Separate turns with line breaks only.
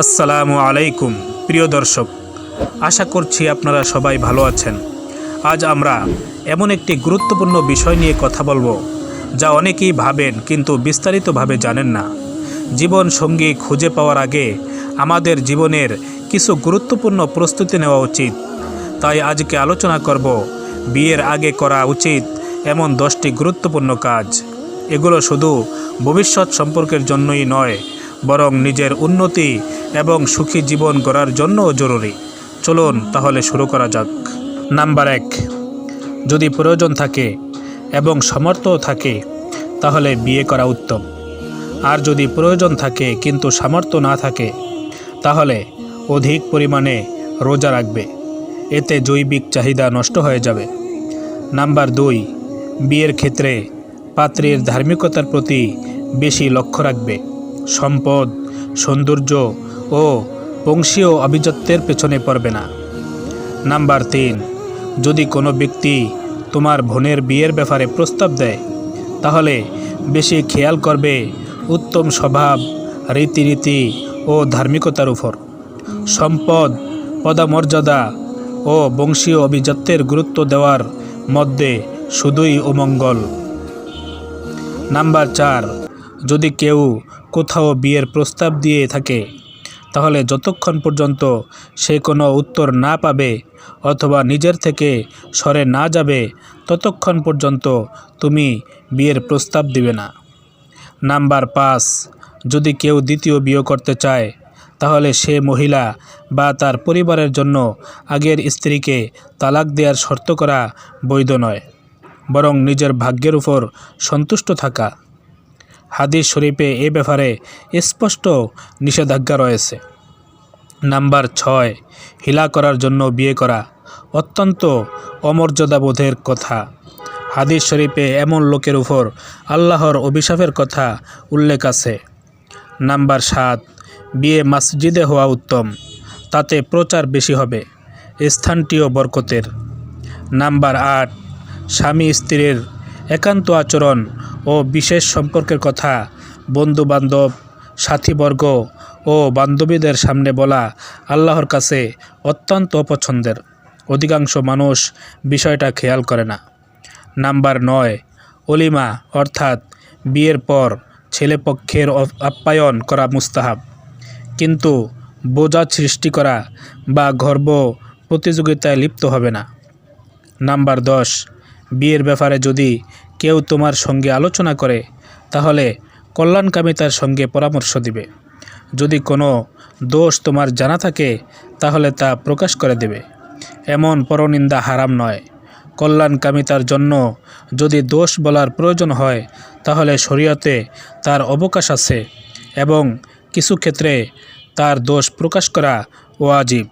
আসসালামু আলাইকুম, প্রিয় দর্শক। আশা করছি আপনারা সবাই ভালো আছেন। আজ আমরা এমন একটি গুরুত্বপূর্ণ বিষয় নিয়ে কথা বলব, যা অনেকেই ভাবেন কিন্তু বিস্তারিতভাবে জানেন না। জীবন সঙ্গী খুঁজে পাওয়ার আগে আমাদের জীবনের কিছু গুরুত্বপূর্ণ প্রস্তুতি নেওয়া উচিত। তাই আজকে আলোচনা করব, বিয়ের আগে করা উচিত এমন দশটি গুরুত্বপূর্ণ কাজ। এগুলো শুধু ভবিষ্যৎ সম্পর্কের জন্যই নয় বরং নিজের উন্নতি এবং সুখী জীবন গড়ার জন্যও জরুরি। চলুন তাহলে শুরু করা যাক। নাম্বার এক, যদি প্রয়োজন থাকে এবং সামর্থ্য থাকে, তাহলে বিয়ে করা উত্তম। আর যদি প্রয়োজন থাকে কিন্তু সামর্থ্য না থাকে, তাহলে অধিক পরিমাণে রোজা রাখবে। এতে জৈবিক চাহিদা নষ্ট হয়ে যাবে। নাম্বার দুই, বিয়ের ক্ষেত্রে পাত্রের ধার্মিকতার প্রতি বেশি লক্ষ্য রাখবে। সম্পদ, সৌন্দর্য ও বংশীয় আভিজাত্যের পেছনে পড়বে না। নাম্বার তিন, যদি কোনো ব্যক্তি তোমার বোনের বিয়ের ব্যাপারে প্রস্তাব দেয়, তাহলে বেশি খেয়াল করবে উত্তম স্বভাব, রীতিনীতি ও ধার্মিকতার উপর। সম্পদ, পদমর্যাদা ও বংশীয় অভিজাত্যের গুরুত্ব দেওয়ার মধ্যে শুধুই অমঙ্গল নাম্বার চার, যদি কেউ কোথাও বিয়ের প্রস্তাব দিয়ে থাকে, তাহলে যতক্ষণ পর্যন্ত সে কোনো উত্তর না পাবে অথবা নিজের থেকে সরে না যাবে, ততক্ষণ পর্যন্ত তুমি বিয়ের প্রস্তাব দিবে না। নাম্বার পাঁচ, যদি কেউ দ্বিতীয় বিয়ে করতে চায়, তাহলে সে মহিলা বা তার পরিবারের জন্য আগের স্ত্রীকে তালাক দেওয়ার শর্ত করা বৈধ নয়, বরং নিজের ভাগ্যের উপর সন্তুষ্ট থাকা। হাদিস শরীফে এ ব্যাপারে স্পষ্ট নিষেধাজ্ঞা রয়েছে। নাম্বার ছয়, হিলা করার জন্য বিয়ে করা অত্যন্ত অমর্যাদাবোধের কথা। হাদিস শরীফে এমন লোকের উপর আল্লাহর অভিশাপের কথা উল্লেখ আছে। নাম্বার সাত, বিয়ে মসজিদে হওয়া উত্তম, তাতে প্রচার বেশি হবে, স্থানটিও বরকতের। নাম্বার আট স্বামী স্ত্রীর একান্ত আচরণ ও বিশেষ সম্পর্কের কথা বন্ধুবান্ধব, সাথীবর্গ ও বান্ধবীদের সামনে বলা আল্লাহর কাছে অত্যন্ত অপছন্দের অধিকাংশ মানুষ বিষয়টা খেয়াল করে না। নাম্বার নয়, অলিমা অর্থাৎ বিয়ের পর ছেলেপক্ষের আপ্যায়ন করা মুস্তাহাব। কিন্তু বোঝা সৃষ্টি করা বা গর্ব প্রতিযোগিতায় লিপ্ত হবে না। নাম্বার দশ, বিয়ের ব্যাপারে যদি কেউ তোমার সঙ্গে আলোচনা করে, তাহলে কল্যাণকামিতার সঙ্গে পরামর্শ দিবে। যদি কোনো দোষ তোমার জানা থাকে, তাহলে তা প্রকাশ করে দেবে। এমন পরনিন্দা হারাম নয়। কল্যাণকামিতার জন্য যদি দোষ বলার প্রয়োজন হয়, তাহলে শরীয়তে তার অবকাশ আছে এবং কিছু ক্ষেত্রে তার দোষ প্রকাশ করা ওয়াজিব।